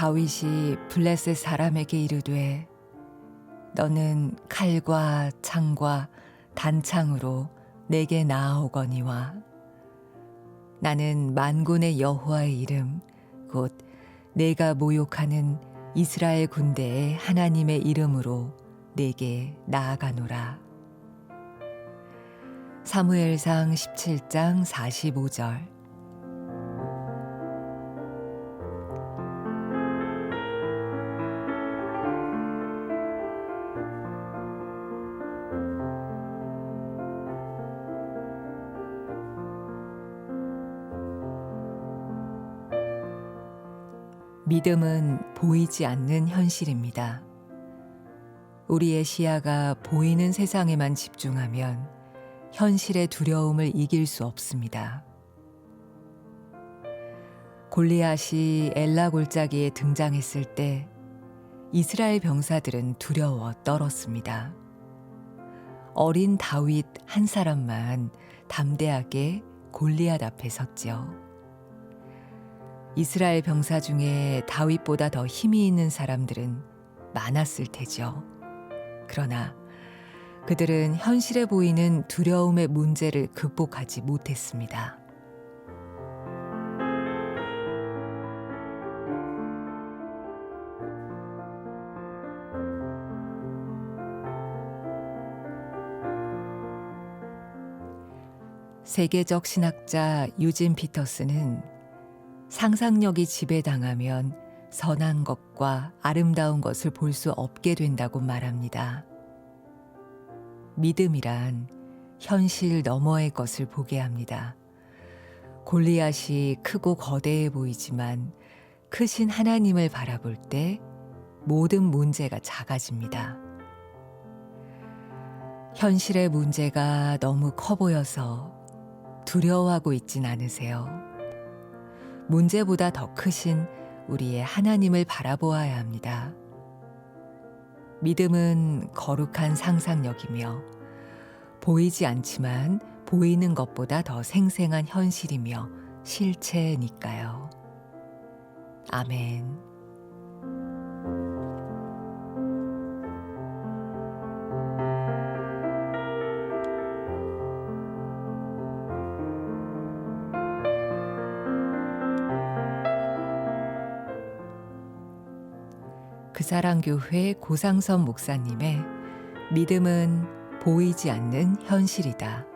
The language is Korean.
다윗이 블레셋 사람에게 이르되 너는 칼과 창과 단창으로 내게 나아오거니와 나는 만군의 여호와의 이름 곧 내가 모욕하는 이스라엘 군대의 하나님의 이름으로 내게 나아가노라. 사무엘상 17장 45절 믿음은 보이지 않는 현실입니다. 우리의 시야가 보이는 세상에만 집중하면 현실의 두려움을 이길 수 없습니다. 골리앗이 엘라 골짜기에 등장했을 때 이스라엘 병사들은 두려워 떨었습니다. 어린 다윗 한 사람만 담대하게 골리앗 앞에 섰지요. 이스라엘 병사 중에 다윗보다 더 힘이 있는 사람들은 많았을 테죠. 그러나 그들은 현실에 보이는 두려움의 문제를 극복하지 못했습니다. 세계적 신학자 유진 피터스는 상상력이 지배당하면 선한 것과 아름다운 것을 볼 수 없게 된다고 말합니다. 믿음이란 현실 너머의 것을 보게 합니다. 골리앗이 크고 거대해 보이지만 크신 하나님을 바라볼 때 모든 문제가 작아집니다. 현실의 문제가 너무 커 보여서 두려워하고 있진 않으세요. 문제보다 더 크신 우리의 하나님을 바라보아야 합니다. 믿음은 거룩한 상상력이며 보이지 않지만 보이는 것보다 더 생생한 현실이며 실체니까요. 아멘. 그 사랑교회 고상선 목사님의 믿음은 보이지 않는 현실이다.